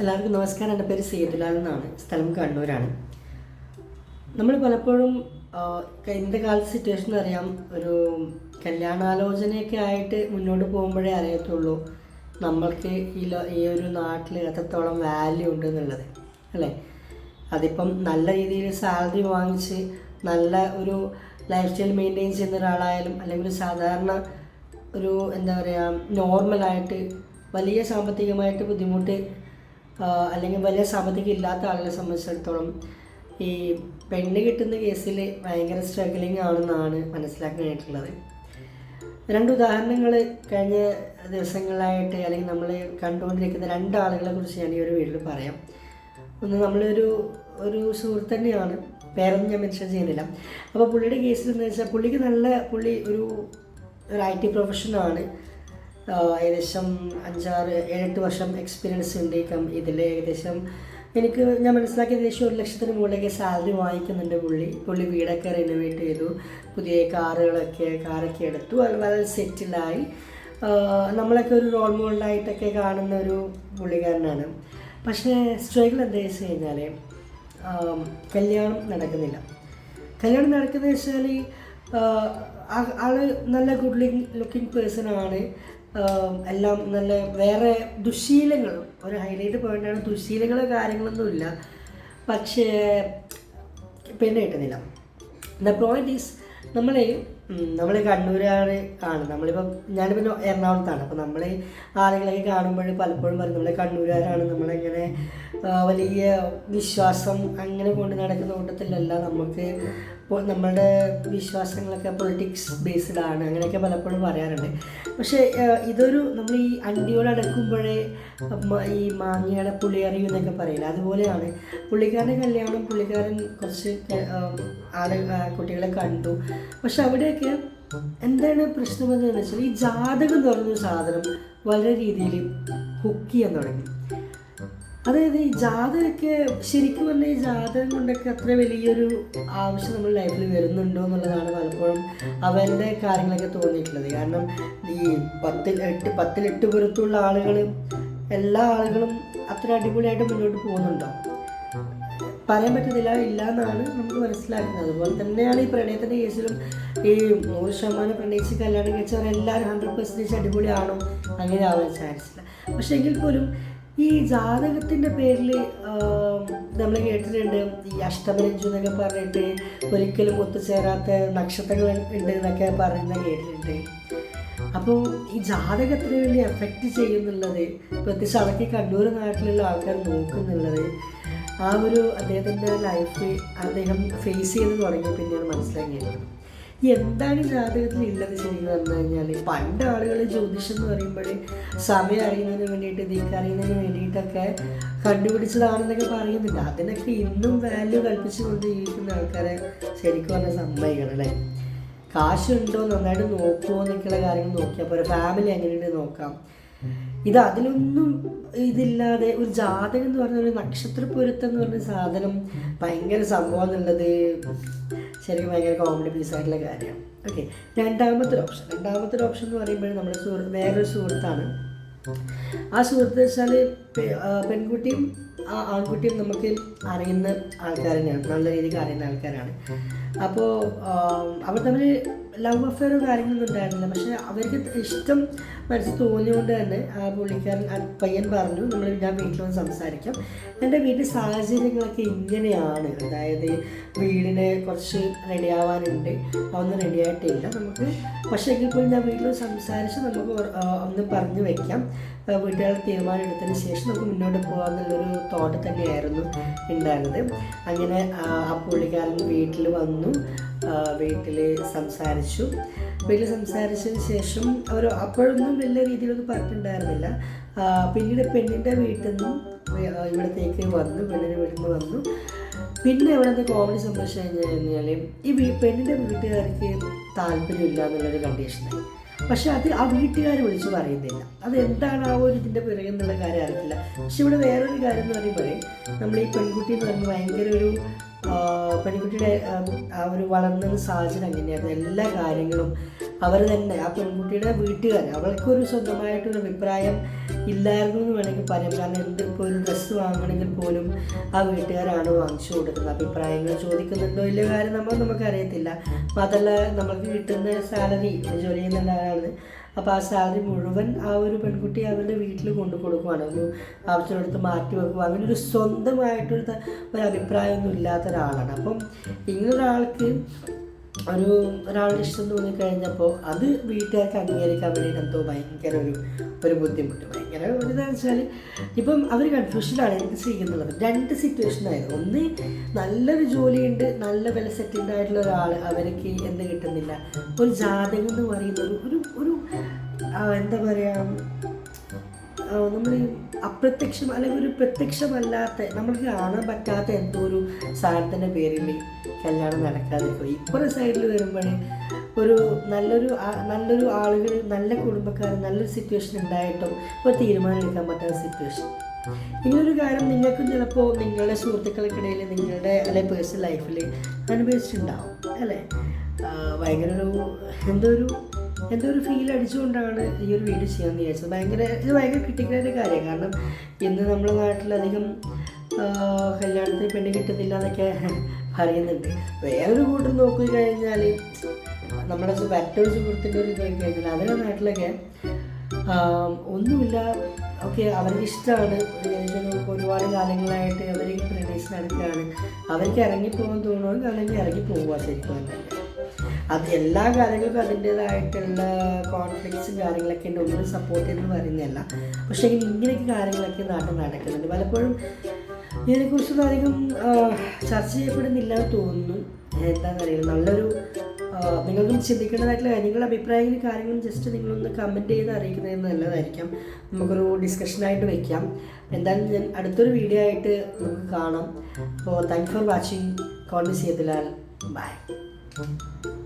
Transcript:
എല്ലാവർക്കും നമസ്കാരം. എന്റെ പേര് സേതുലാൽ എന്നാണ്. സ്ഥലം കണ്ണൂരാണ്. നമ്മൾ പലപ്പോഴും ഇന്നത്തെ കാലത്ത് സിറ്റുവേഷൻ അറിയാം. ഒരു കല്യാണാലോചനയൊക്കെ ആയിട്ട് മുന്നോട്ട് പോകുമ്പോഴേ അറിയത്തുള്ളൂ നമ്മൾക്ക് ഈ ഈ ഒരു നാട്ടിൽ എത്രത്തോളം വാല്യൂ ഉണ്ട് എന്നുള്ളത്. അല്ലേ? അതിപ്പം നല്ല രീതിയിൽ സാലറി വാങ്ങിച്ച് നല്ല ഒരു ലൈഫ് സ്റ്റൈൽ മെയിന്റെയിൻ ചെയ്യുന്ന ഒരാളായാലും അല്ലെങ്കിൽ ഒരു സാധാരണ ഒരു എന്താ പറയുക നോർമലായിട്ട് വലിയ സാമ്പത്തികമായിട്ട് ബുദ്ധിമുട്ട് അല്ലെങ്കിൽ വലിയ സാമ്പത്തികം ഇല്ലാത്ത ആളുകളെ സംബന്ധിച്ചിടത്തോളം ഈ പെണ്ണ് കിട്ടുന്ന കേസിൽ ഭയങ്കര സ്ട്രഗ്ലിംഗ് ആണെന്നാണ് മനസ്സിലാക്കാനായിട്ടുള്ളത്. രണ്ട് ഉദാഹരണങ്ങൾ കഴിഞ്ഞ ദിവസങ്ങളായിട്ട് അല്ലെങ്കിൽ നമ്മൾ കണ്ടുകൊണ്ടിരിക്കുന്ന രണ്ടാളുകളെ കുറിച്ച് ഞാൻ ഈ ഒരു വീട്ടിൽ പറയാം. ഒന്ന് നമ്മളൊരു ഒരു സുഹൃത്ത് തന്നെയാണ്. പേരൊന്നും ഞാൻ മെൻഷൻ ചെയ്യുന്നില്ല. അപ്പോൾ പുള്ളിയുടെ കേസിൽ എന്ന് വെച്ചാൽ പുള്ളിക്ക് നല്ല പുള്ളി ഒരു ഒരു ഐ ടി പ്രൊഫഷനാണ് ഏകദേശം അഞ്ചാറ് ഏഴെട്ട് വർഷം എക്സ്പീരിയൻസ് ഉണ്ട് ഇതിൽ ഏകദേശം എനിക്ക് ഞാൻ മനസ്സിലാക്കിയ ഏകദേശം ഒരു ലക്ഷത്തിന് മുകളിലേക്ക് സാലറി വാങ്ങിക്കുന്നുണ്ട് പുള്ളി. പുള്ളി വീടൊക്കെ റിനോവേറ്റ് ചെയ്തു. പുതിയ കാറുകളൊക്കെ കാറൊക്കെ എടുത്തു. അത് വളരെ സെറ്റിലായി നമ്മളൊക്കെ ഒരു റോൾ മോഡലായിട്ടൊക്കെ കാണുന്ന ഒരു പുള്ളിക്കാരനാണ്. പക്ഷേ സ്ട്രഗിൾ എന്താ വെച്ച് കഴിഞ്ഞാൽ കല്യാണം നടക്കുന്നില്ല. കല്യാണം നടക്കുന്നത് വെച്ചാൽ ആൾ നല്ല ഗുഡ് ലുക്കിംഗ് പേഴ്സൺ ആണ്. എല്ലാം നല്ല വേറെ ദുശീലങ്ങൾ ഒരു ഹൈലൈറ്റ് പോയിന്റാണ് ദുശീലങ്ങളോ കാര്യങ്ങളൊന്നുമില്ല പക്ഷേ പെണ്ണ് കിട്ടുന്നില്ല. ദ പോയിന്റ് ഈസ് നമ്മൾ നമ്മൾ കണ്ണൂരാണ് ആണ് നമ്മളിപ്പം ഞാനിപ്പോൾ പിന്നെ എറണാകുളത്താണ്. അപ്പോൾ നമ്മൾ ആളുകളൊക്കെ കാണുമ്പോൾ പലപ്പോഴും പറയും നമ്മളെ കണ്ണൂരുകാരാണ് നമ്മളിങ്ങനെ വലിയ വിശ്വാസം അങ്ങനെ കൊണ്ട് നടക്കുന്ന കൂട്ടത്തിലല്ല. നമുക്ക് ഇപ്പോൾ നമ്മളുടെ വിശ്വാസങ്ങളൊക്കെ പൊളിറ്റിക്സ് ബേസ്ഡ് ആണ്. അങ്ങനെയൊക്കെ പലപ്പോഴും പറയാറുണ്ട്. പക്ഷേ ഇതൊരു നമ്മൾ ഈ അണ്ടിയോട് അടക്കുമ്പോഴേ ഈ മാങ്ങയുടെ പുളി അറിയൂ എന്നൊക്കെ പറയില്ല? അതുപോലെയാണ്. പുള്ളിക്കാരന്റെ കല്യാണം പുള്ളിക്കാരൻ കുറച്ച് ആൾ കുട്ടികളെ കണ്ടു. പക്ഷെ അവിടെയൊക്കെ എന്താണ് പ്രശ്നം എന്ന് വെച്ചാൽ ഈ ജാതകം എന്ന് പറയുന്ന സാധനം വളരെ രീതിയിൽ കുക്ക് ചെയ്യാൻ തുടങ്ങി. അതായത് ഈ ജാതകമൊക്കെ ശരിക്കും പറഞ്ഞാൽ ഈ ജാതകം കൊണ്ടൊക്കെ അത്ര വലിയൊരു ആവശ്യം നമ്മുടെ ലൈഫിൽ വരുന്നുണ്ടോ എന്നുള്ളതാണ് പലപ്പോഴും അവന്റെ കാര്യങ്ങളൊക്കെ തോന്നിയിട്ടുള്ളത്. കാരണം ഈ പത്തിൽ എട്ട് പത്തിലെട്ട് പുറത്തുള്ള ആളുകൾ എല്ലാ ആളുകളും അത്ര അടിപൊളിയായിട്ട് മുന്നോട്ട് പോകുന്നുണ്ടോ? പറയാൻ പറ്റുന്നില്ല ഇല്ല എന്നാണ് നമുക്ക് മനസ്സിലാക്കുന്നത്. അതുപോലെ തന്നെയാണ് ഈ പ്രണയത്തിന്റെ കേസിലും ഈ നൂറ് ശതമാനം പ്രണയിച്ച് കല്യാണം കഴിച്ചവരെല്ലാവരും ഹൺഡ്രഡ് പെർസെന്റേജ് അടിപൊളിയാണോ അങ്ങനെ ആവാൻ ചാൻസ് ഇല്ല. പക്ഷേ എങ്കിൽ പോലും ഈ ജാതകത്തിന്റെ പേരിൽ നമ്മൾ കേട്ടിട്ടുണ്ട് ഈ അഷ്ടമരഞ്ജു എന്നൊക്കെ പറഞ്ഞിട്ട് ഒരിക്കലും ഒത്തുചേരാത്ത നക്ഷത്രങ്ങൾ ഉണ്ട് എന്നൊക്കെ പറയുന്ന കേട്ടിട്ടുണ്ട്. അപ്പോൾ ഈ ജാതകത്തിന് വേണ്ടി എഫക്റ്റ് ചെയ്യുന്നുള്ളത് പ്രത്യേകിച്ച് അതൊക്കെ കണ്ണൂർ നാട്ടിലുള്ള ആൾക്കാർ നോക്കുന്നുള്ളത് ആ ഒരു അദ്ദേഹത്തിന്റെ ലൈഫ് അദ്ദേഹം ഫേസ് ചെയ്ത് തുടങ്ങിയ പിന്നെയാണ് മനസ്സിലാക്കിയത്. എന്താണ് ജാതകത്തിൽ ഉള്ളത് ശരിക്കും പറഞ്ഞു കഴിഞ്ഞാൽ പണ്ട് ആളുകൾ ജ്യോതിഷം എന്ന് പറയുമ്പോൾ സമയം അറിയുന്നതിന് വേണ്ടിയിട്ട് ദിക്ക് അറിയുന്നതിന് വേണ്ടിയിട്ടൊക്കെ കണ്ടുപിടിച്ചതാണെന്നൊക്കെ പറയുന്നുണ്ട്. അതിനൊക്കെ ഇന്നും വാല്യൂ കൽപ്പിച്ചുകൊണ്ട് ജീവിക്കുന്ന ആൾക്കാരെ ശരിക്കും പറഞ്ഞാൽ സമ്മതിക്കണം അല്ലേ? കാശുണ്ടോ? നന്നായിട്ട് നോക്കുമോ എന്നൊക്കെയുള്ള കാര്യങ്ങൾ നോക്കിയാൽ പോരാ. ഫാമിലി എങ്ങനെയുണ്ട് നോക്കാം. ഇത് അതിലൊന്നും ഇതില്ലാതെ ഒരു ജാതകം എന്ന് പറഞ്ഞ ഒരു നക്ഷത്ര പൊരുത്തം എന്ന് പറഞ്ഞ സാധനം ഭയങ്കര സംഭവം എന്നുള്ളത് ശരിക്കും ഭയങ്കര കോമഡി പീസ് ആയിട്ടുള്ള കാര്യമാണ് ഓക്കെ രണ്ടാമത്തെ ഓപ്ഷൻ രണ്ടാമത്തെ ഓപ്ഷൻ എന്ന് പറയുമ്പോൾ നമ്മുടെ സുഹൃത്ത് വേറൊരു സുഹൃത്താണ്. ആ സുഹൃത്ത് വെച്ചാൽ പെൺകുട്ടിയും ആൺകുട്ടിയും നമുക്ക് അറിയുന്ന ആൾക്കാർ തന്നെയാണ് നല്ല രീതിക്ക് അറിയുന്ന ആൾക്കാരാണ്. അപ്പോൾ അവർ തമ്മിൽ ലവ് അഫെയറോ കാര്യങ്ങളൊന്നും ഉണ്ടായിരുന്നില്ല. പക്ഷെ അവർക്ക് ഇഷ്ടം മനസ്സിൽ തോന്നിയുകൊണ്ട് തന്നെ ആ പുള്ളിക്കാരൻ പയ്യൻ പറഞ്ഞു നമ്മൾ ഞാൻ വീട്ടിൽ വന്ന് സംസാരിക്കാം. എന്റെ വീട്ടിൽ സാഹചര്യങ്ങളൊക്കെ ഇങ്ങനെയാണ്. അതായത് വീടിനെ കുറച്ച് റെഡി ആവാനുണ്ട് അതൊന്നും റെഡി ആയിട്ടില്ല നമുക്ക്. പക്ഷേ എങ്കിൽ പോലും ഞാൻ വീട്ടിൽ സംസാരിച്ച് നമുക്ക് ഒന്ന് പറഞ്ഞു വെക്കാം. ആ, വീട്ടുകാർ തീരുമാനം എടുത്തതിന് ശേഷം നമുക്ക് മുന്നോട്ട് പോകാമെന്നുള്ളൊരു തോട്ട് തന്നെയായിരുന്നു ഉണ്ടായിരുന്നത്. അങ്ങനെ ആ, പുള്ളിക്കാരൻ വീട്ടിൽ വന്നു. വീട്ടിൽ സംസാരിച്ചു. വീട്ടിൽ സംസാരിച്ചതിന് ശേഷം അവർ അപ്പോഴൊന്നും വലിയ രീതിയിലൊന്നും പറഞ്ഞിട്ടുണ്ടായിരുന്നില്ല. പിന്നീട് പെണ്ണിന്റെ വീട്ടിൽ നിന്നും ഇവിടത്തേക്ക് വന്നു. പെണ്ണിന്റെ വീട്ടിൽ നിന്ന് വന്നു. പിന്നെ ഇവിടുത്തെ കോമഡി സംഭവിച്ചു കഴിഞ്ഞു കഴിഞ്ഞാൽ ഈ പെണ്ണിന്റെ വീട്ടുകാർക്ക് താല്പര്യമില്ല എന്നുള്ളൊരു കണ്ടീഷനായി പക്ഷെ അത് ആ വീട്ടുകാർ വിളിച്ച് പറയുന്നില്ല. അത് എന്താണ് ആ ഒരു ഇതിന്റെ പിറകെ എന്നുള്ള കാര്യം അറിയത്തില്ല. പക്ഷെ ഇവിടെ വേറൊരു കാര്യം എന്ന് പറയുമ്പോഴേ നമ്മൾ ഈ പെൺകുട്ടി എന്ന് പറയുമ്പോൾ ഭയങ്കര ഒരു പെൺകുട്ടിയുടെ ആ, ഒരു വളർന്ന സാഹചര്യം അങ്ങനെയായിരുന്നു എല്ലാ കാര്യങ്ങളും അവർ തന്നെ ആ പെൺകുട്ടിയുടെ വീട്ടുകാർ അവൾക്കൊരു സ്വന്തമായിട്ടൊരു അഭിപ്രായം ഇല്ലായിരുന്നു എന്ന് വേണമെങ്കിൽ പറയാം. കാരണം എന്ത് ഇപ്പോൾ ഒരു ഡ്രസ്സ് വാങ്ങണമെങ്കിൽ പോലും ആ വീട്ടുകാരാണ് വാങ്ങിച്ചു കൊടുക്കുന്നത്. അഭിപ്രായങ്ങൾ ചോദിക്കുന്നുണ്ടോ ഇല്ല കാര്യം നമ്മൾ നമുക്കറിയത്തില്ല. മാത്രമല്ല നമുക്ക് കിട്ടുന്ന സാലറി ജോലി ചെയ്യുന്ന ആളാണ് അപ്പോൾ ആ സാരി മുഴുവൻ ആ ഒരു പെൺകുട്ടി അവരുടെ വീട്ടിൽ കൊണ്ടു കൊടുക്കുവാണ്. ഒരു ആവശ്യമെടുത്ത് മാറ്റി വെക്കുക അങ്ങനെ ഒരു സ്വന്തമായിട്ടൊരു ഒരു അഭിപ്രായമൊന്നും ഇല്ലാത്ത ഒരാളാണ് അപ്പം ഇങ്ങനൊരാൾക്ക് ഒരു ഒരാളുടെ ഇഷ്ടം തോന്നിക്കഴിഞ്ഞപ്പോൾ അത് വീട്ടുകാർക്ക് അംഗീകരിക്കാൻ വേണ്ടിയിട്ട് എന്തോ ഭയങ്കര ഒരു ഒരു ബുദ്ധിമുട്ട്. ഭയങ്കര ഒരു ഇതെന്ന് വെച്ചാൽ ഇപ്പം അവർ കൺഫ്യൂഷനാണ് എനിക്ക് ചെയ്യുന്നുള്ളത്. രണ്ട് സിറ്റുവേഷൻ ആയിരുന്നു. ഒന്ന് നല്ലൊരു ജോലിയുണ്ട് നല്ല വില സെറ്റിൽഡ് ആയിട്ടുള്ള ഒരാൾ അവർക്ക് എന്ത് കിട്ടുന്നില്ല. ഒരു ജാതകം എന്ന് പറയുന്നത് ഒരു ഒരു എന്താ പറയുക നമ്മൾ അപ്രത്യക്ഷം അല്ലെങ്കിൽ ഒരു പ്രത്യക്ഷമല്ലാത്ത നമ്മൾക്ക് കാണാൻ പറ്റാത്ത എന്തോ ഒരു സാധനത്തിന്റെ പേരിൽ കല്യാണം നടക്കാതിരിക്കും ഇപ്പുറത്തെ സൈഡിൽ വരുമ്പോൾ ഒരു നല്ലൊരു നല്ലൊരു ആളുകൾ നല്ല കുടുംബക്കാർ നല്ലൊരു സിറ്റുവേഷൻ ഉണ്ടായിട്ടും ഇപ്പോൾ തീരുമാനം എടുക്കാൻ പറ്റാത്ത സിറ്റുവേഷൻ ഇങ്ങനൊരു കാര്യം നിങ്ങൾക്കും ചിലപ്പോൾ നിങ്ങളുടെ സുഹൃത്തുക്കൾക്കിടയിൽ നിങ്ങളുടെ അല്ലെ പേഴ്സണൽ ലൈഫിൽ അനുഭവിച്ചിട്ടുണ്ടാവും അല്ലേ? ഭയങ്കര ഒരു എന്തോ ഒരു എന്തോ ഒരു ഫീൽ അടിച്ചുകൊണ്ടാണ് ഈ ഒരു വീഡിയോ ചെയ്യാമെന്ന് വിചാരിച്ചത്. ഭയങ്കര ഇത് ഭയങ്കര ക്രിട്ടിക്കലായിട്ട് കാര്യം. കാരണം ഇന്ന് നമ്മുടെ നാട്ടിലധികം കല്യാണത്തിന് പെണ്ണ് കിട്ടുന്നില്ല എന്നൊക്കെ പറയുന്നുണ്ട്. വേറൊരു കൂട്ടം നോക്കി കഴിഞ്ഞാൽ നമ്മുടെ മറ്റൊരു സുഹൃത്തിന്റെ ഒരു ഇതൊക്കെ കഴിഞ്ഞാൽ അവരുടെ നാട്ടിലൊക്കെ ഒന്നുമില്ല. ഓക്കെ അവർക്ക് ഇഷ്ടമാണ്. ഒരുപാട് കാലങ്ങളായിട്ട് അവർ പ്രണയിച്ച് നടക്കുകയാണ് അവർക്ക് ഇറങ്ങിപ്പോകാൻ തോന്നുകയാണെങ്കിൽ അല്ലെങ്കിൽ ഇറങ്ങി പോവുക ശരിക്കും അത് എല്ലാ കാര്യങ്ങൾക്കും അതിന്റേതായിട്ടുള്ള കോൺഫ്ലിക്ട്സും കാര്യങ്ങളൊക്കെ ഉണ്ട് ഒന്നും സപ്പോർട്ട് എന്ന് പറയുന്നതല്ല. പക്ഷേ ഇങ്ങനെയൊക്കെ കാര്യങ്ങളൊക്കെ നാട്ടിൽ നടക്കുന്നുണ്ട്. പലപ്പോഴും ഇതിനെക്കുറിച്ചൊന്നും അധികം ചർച്ച ചെയ്യപ്പെടുന്നില്ല എന്ന് തോന്നുന്നു. എന്താണെന്നറിയില്ല നല്ലൊരു നിങ്ങൾക്കും ചിന്തിക്കേണ്ടതായിട്ടുള്ള കാര്യം നിങ്ങളുടെ അഭിപ്രായങ്ങളും കാര്യങ്ങളും ജസ്റ്റ് നിങ്ങളൊന്ന് കമന്റ് ചെയ്ത് അറിയിക്കുന്നത് നല്ലതായിരിക്കാം. നമുക്കൊരു ഡിസ്കഷനായിട്ട് വയ്ക്കാം എന്തായാലും ഞാൻ അടുത്തൊരു വീഡിയോ ആയിട്ട് നമുക്ക് കാണാം. അപ്പോൾ താങ്ക് ഫോർ വാച്ചിങ് കോൺ ചെയ്തലാൽ ബൈ Thank you.